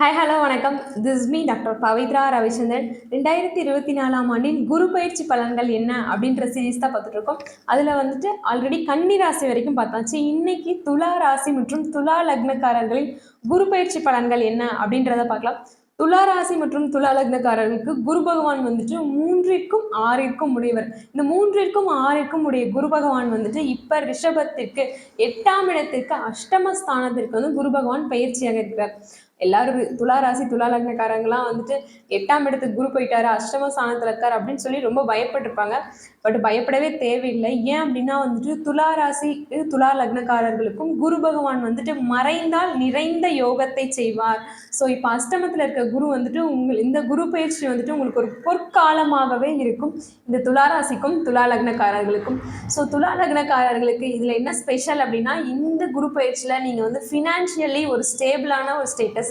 Hi hello வணக்கம். This me doctor Pavithra Ravichandran. ரெண்டாயிரத்தி இருபத்தி நாலாம் ஆண்டின் குரு பயிற்சி பலன்கள் என்ன அப்படின்ற சீரீஸ் தான் பார்த்துட்டு இருக்கோம். அதில் வந்துட்டு ஆல்ரெடி கன்னி ராசி வரைக்கும் பார்த்தாச்சு இன்னைக்கு துலா ராசி மற்றும் துலா லக்னக்காரர்களின் குரு பயிற்சி பலன்கள் என்ன அப்படின்றத பார்க்கலாம். துலா ராசி மற்றும் துலா லக்னக்காரர்களுக்கு குரு பகவான் வந்துட்டு மூன்றிற்கும் ஆறிற்கும் உடையவர். இந்த மூன்றிற்கும் ஆறிற்கும் உடைய குரு பகவான் வந்துட்டு இப்போ ரிஷபத்திற்கு எட்டாம் இடத்திற்கு அஷ்டம ஸ்தானத்திற்கு வந்து குரு பகவான் பயிற்சியாக இருக்கிறார். எல்லாரும் துலா ராசி துலா லக்னக்காரங்களாம் வந்துட்டு எட்டாம் இடத்துக்கு குரு போயிட்டாரு அஷ்டம ஸ்தானத்தில் இருக்கார் அப்படின்னு சொல்லி ரொம்ப பயப்பட்டிருப்பாங்க. பட் பயப்படவே தேவையில்லை. ஏன் அப்படின்னா வந்துட்டு துலா ராசி துலா லக்னக்காரர்களுக்கும் குரு பகவான் வந்துட்டு மறைந்தால் நிறைந்த யோகத்தை செய்வார். ஸோ இப்போ அஷ்டமத்தில் இருக்க குரு வந்துட்டு உங்கள் இந்த குரு பயிற்சி வந்துட்டு உங்களுக்கு ஒரு பொற்காலமாகவே இருக்கும். இந்த துலா ராசிக்கும் துலா லக்னக்காரர்களுக்கும் ஸோ துலா லக்னக்காரர்களுக்கு இதில் என்ன ஸ்பெஷல் அப்படின்னா இந்த குரு பயிற்சியில் நீங்கள் வந்து ஃபினான்ஷியலி ஒரு ஸ்டேபிளான ஒரு ஸ்டேட்டஸ்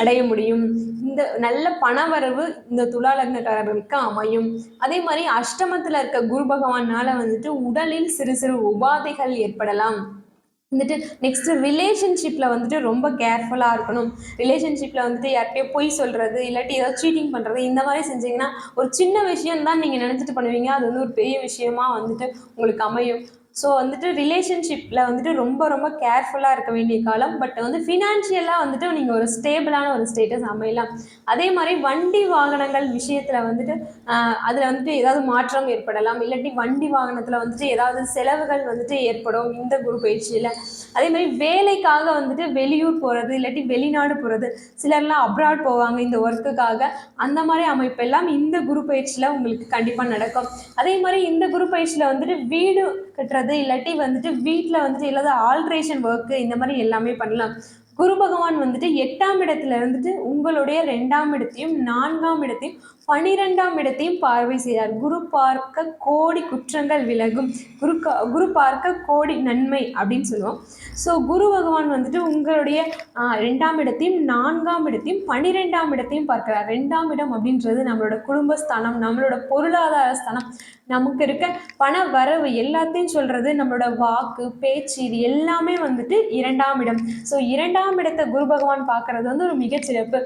அடைய முடியும். இந்த நல்ல பணவரவு இந்த துலாலக்னக்காரர்களுக்கு அமையும். அதே மாதிரி அஷ்டமத்தில் இருக்க குரு பகவானால வந்துட்டு உடலில் சிறு சிறு உபாதைகள் ஏற்படலாம். வந்துட்டு நெக்ஸ்ட் ரிலேஷன்ஷிப்பில் வந்துட்டு ரொம்ப கேர்ஃபுல்லாக இருக்கணும். ரிலேஷன்ஷிப்பில் வந்துட்டு யார்கிட்டயோ பொய் சொல்கிறது இல்லாட்டி ஏதாவது சீட்டிங் பண்ணுறது இந்த மாதிரி செஞ்சீங்கன்னா ஒரு சின்ன விஷயம் தான் நீங்கள் நினச்சிட்டு பண்ணுவீங்க. அது வந்து ஒரு பெரிய விஷயமா வந்துட்டு உங்களுக்கு அமையும். ஸோ வந்துட்டு ரிலேஷன்ஷிப்பில் வந்துட்டு ரொம்ப ரொம்ப கேர்ஃபுல்லாக இருக்க வேண்டிய காலம். பட் வந்து ஃபினான்ஷியலாக வந்துட்டு நீங்கள் ஒரு ஸ்டேபிளான ஒரு ஸ்டேட்டஸ் அமையலாம். அதே மாதிரி வண்டி வாகனங்கள் விஷயத்தில் வந்துட்டு அதில் வந்துட்டு ஏதாவது மாற்றம் ஏற்படலாம். இல்லாட்டி வண்டி வாகனத்தில் வந்துட்டு ஏதாவது செலவுகள் வந்துட்டு ஏற்படும் இந்த குரு பயிற்சியில். அதே மாதிரி வேலைக்காக வந்துட்டு வெளியூர் போகிறது இல்லாட்டி வெளிநாடு போகிறது சிலர்லாம் அப்ராட் போவாங்க இந்த ஒர்க்குக்காக அந்த மாதிரி அமைப்பெல்லாம் இந்த குரு பயிற்சியில் உங்களுக்கு கண்டிப்பாக நடக்கும். அதே மாதிரி இந்த குரு பயிற்சியில் வந்துட்டு வீடு கட்டுறது இல்லாட்டி வந்துட்டு வீட்டில் வந்துட்டு இல்லாத ஆல்ட்ரேஷன் ஒர்க்கு இந்த மாதிரி எல்லாமே பண்ணலாம். குரு பகவான் வந்துட்டு எட்டாம் இடத்துல இருந்துட்டு உங்களுடைய ரெண்டாம் இடத்தையும் நான்காம் இடத்தையும் பனிரெண்டாம் இடத்தையும் பார்வை செய்கிறார் குரு பார்க்க கோடி குற்றங்கள் விலகும். குரு குரு பார்க்க கோடி நன்மை அப்படின்னு சொல்லுவோம். ஸோ குரு பகவான் வந்துட்டு உங்களுடைய ரெண்டாம் இடத்தையும் நான்காம் இடத்தையும் பனிரெண்டாம் இடத்தையும் பார்க்கிறார். ரெண்டாம் இடம் அப்படின்றது நம்மளோட குடும்பஸ்தானம் நம்மளோட பொருளாதார ஸ்தானம். நமக்கு இருக்க பண வரவு எல்லாத்தையும் சொல்கிறது நம்மளோட வாக்கு பேச்சு இது எல்லாமே வந்துட்டு இரண்டாம் இடம். ஸோ இரண்டாம் இடத்தை குரு பகவான் பார்க்கறது வந்து ஒரு மிகச்சிறப்பு.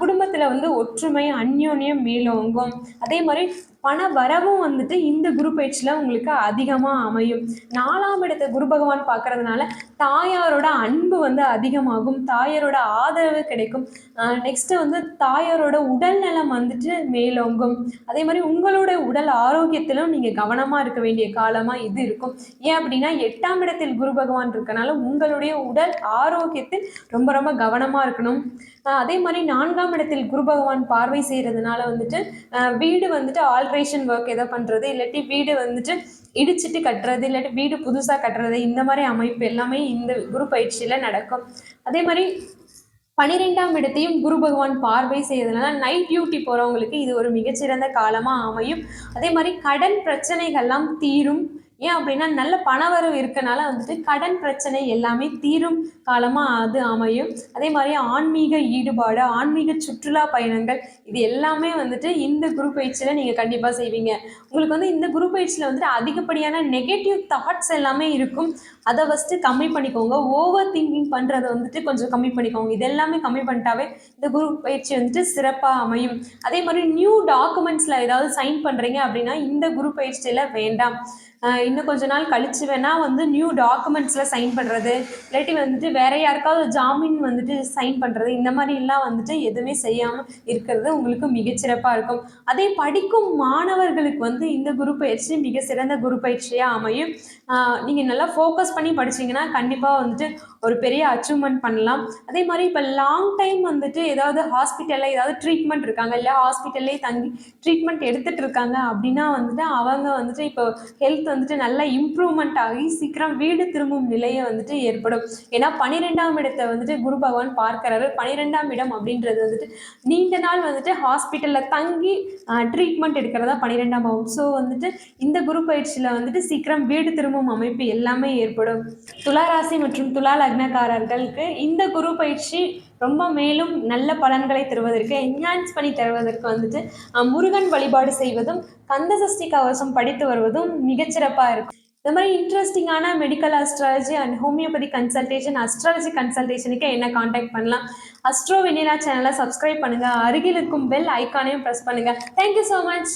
குடும்பத்தில் வந்து ஒற்றுமை அந்யோன்யம் மேலோங்கும் அதே மாதிரி பண வரவும் வந்துட்டு இந்த குரு பயிற்சியில் உங்களுக்கு அதிகமாக அமையும். நாலாம் இடத்தை குரு பகவான் பார்க்கறதுனால தாயாரோட அன்பு வந்து அதிகமாகும். தாயாரோட ஆதரவு கிடைக்கும். நெக்ஸ்ட்டு வந்து தாயாரோட உடல் நலம் வந்துட்டு மேலோங்கும். அதே மாதிரி உங்களோட உடல் ஆரோக்கியத்திலும் நீங்கள் கவனமாக இருக்க வேண்டிய காலமாக இது இருக்கும். ஏன் அப்படின்னா எட்டாம் இடத்தில் குரு பகவான் இருக்கனால உங்களுடைய உடல் ஆரோக்கியத்தில் ரொம்ப ரொம்ப கவனமாக இருக்கணும். அதே மாதிரி நான்காம் இடத்தில் குரு பகவான் பார்வை செய்கிறதுனால வந்துட்டு வீடு வந்துட்டு ஆல்ட்ரேஷன் ஒர்க் ஏதோ பண்ணுறது இல்லாட்டி வீடு வந்துட்டு இடிச்சிட்டு கட்டுறது இல்லாட்டி வீடு புதுசாக கட்டுறது இந்த மாதிரி அமைப்பு எல்லாமே இந்த குரு பயிற்சியில் நடக்கும். அதே மாதிரி பனிரெண்டாம் இடத்தையும் குரு பகவான் பார்வை செய்யறதுனால நைட் டியூட்டி போகிறவங்களுக்கு இது ஒரு மிகச்சிறந்த காலமாக அமையும். அதே மாதிரி கடன் பிரச்சனைகள்லாம் தீரும். ஏன் அப்படின்னா நல்ல பணவரவு இருக்கனால வந்துட்டு கடன் பிரச்சனை எல்லாமே தீரும் காலமாக அது அமையும். அதே மாதிரி ஆன்மீக ஈடுபாடு ஆன்மீக சுற்றுலா பயணங்கள் இது எல்லாமே வந்துட்டு இந்த குரூப் பயிற்சியில் நீங்கள் கண்டிப்பாக செய்வீங்க. உங்களுக்கு வந்து இந்த குரூப் பயிற்சியில் வந்துட்டு அதிகப்படியான நெகட்டிவ் தாட்ஸ் எல்லாமே இருக்கும். அதை ஃபஸ்ட்டு கம்மி பண்ணிக்கோங்க. ஓவர் திங்கிங் பண்ணுறதை வந்துட்டு கொஞ்சம் கம்மி பண்ணிக்கோங்க. இது எல்லாமே கம்மி பண்ணிட்டாவே இந்த குரூப் பயிற்சி வந்துட்டு சிறப்பாக அமையும். அதே மாதிரி நியூ டாக்குமெண்ட்ஸில் ஏதாவது சைன் பண்ணுறீங்க அப்படின்னா இந்த குரூப் பயிற்சியில் வேண்டாம். இன்னும் கொஞ்ச நாள் கழிச்சு வேணால் வந்து நியூ டாக்குமெண்ட்ஸில் சைன் பண்ணுறது இல்லாட்டி வந்துட்டு வேற யாருக்காவது ஜாமீன் வந்துட்டு சைன் பண்ணுறது இந்த மாதிரிலாம் வந்துட்டு எதுவுமே செய்யாமல் இருக்கிறது உங்களுக்கு மிகச்சிறப்பாக இருக்கும். அதே படிக்கும் மாணவர்களுக்கு வந்து இந்த குரு பயிற்சி மிக சிறந்த குரு பயிற்சியாக அமையும். நீங்கள் நல்லா ஃபோக்கஸ் பண்ணி படிச்சிங்கன்னா கண்டிப்பாக வந்துட்டு ஒரு பெரிய அச்சீவ்மெண்ட் பண்ணலாம். அதே மாதிரி இப்போ லாங் டைம் வந்துட்டு ஏதாவது ஹாஸ்பிட்டலில் ஏதாவது ட்ரீட்மெண்ட் இருக்காங்க. இல்லை ஹாஸ்பிட்டல்லே தங்கி ட்ரீட்மெண்ட் எடுத்துகிட்டு இருக்காங்க அப்படின்னா வந்துட்டு அவங்க வந்துட்டு இப்போ ஹெல்த் வந்துட்டு நல்ல இம்ப்ரூவ்மெண்ட் ஆகி சீக்கிரம் வீடு திரும்பும் நிலையை வந்துட்டு ஏற்படும். ஏன்னா பன்னிரெண்டாம் இடத்தை வந்துட்டு குரு பகவான் பார்க்கிறாரு. பன்னிரெண்டாம் இடம் அப்படின்றது வந்துட்டு நீண்ட நாள் வந்துட்டு ஹாஸ்பிட்டலில் தங்கி ட்ரீட்மெண்ட் எடுக்கிறதா பன்னிரெண்டாம் ஆகும். ஸோ வந்துட்டு இந்த குரு பயிற்சியில் வந்துட்டு சீக்கிரம் வீடு திரும்பும் அமைப்பு எல்லாமே ஏற்படும். துளாராசி மற்றும் துலா லக்னக்காரர்களுக்கு இந்த குரு பயிற்சி ரொம்ப மேலும் நல்ல பலன்களை தருவதற்கு என்ஹான்ஸ் பண்ணி தருவதற்கு வந்துட்டு முருகன் வழிபாடு செய்வதும் கந்த சஷ்டி கவசம் படித்து வருவதும் மிகச்சிறப்பாக இருக்கும். இந்த மாதிரி இன்ட்ரெஸ்டிங்கான medical astrology and homeopathy consultation astrology கன்சல்டேஷனுக்கு என்ன காண்டாக்ட் பண்ணலாம்? அஸ்ட்ரோ வெனிலா சேனலை சப்ஸ்கிரைப் பண்ணுங்கள் அருகில் இருக்கும் பெல் ஐக்கானையும் ப்ரெஸ் பண்ணுங்கள் தேங்க்யூ ஸோ மச்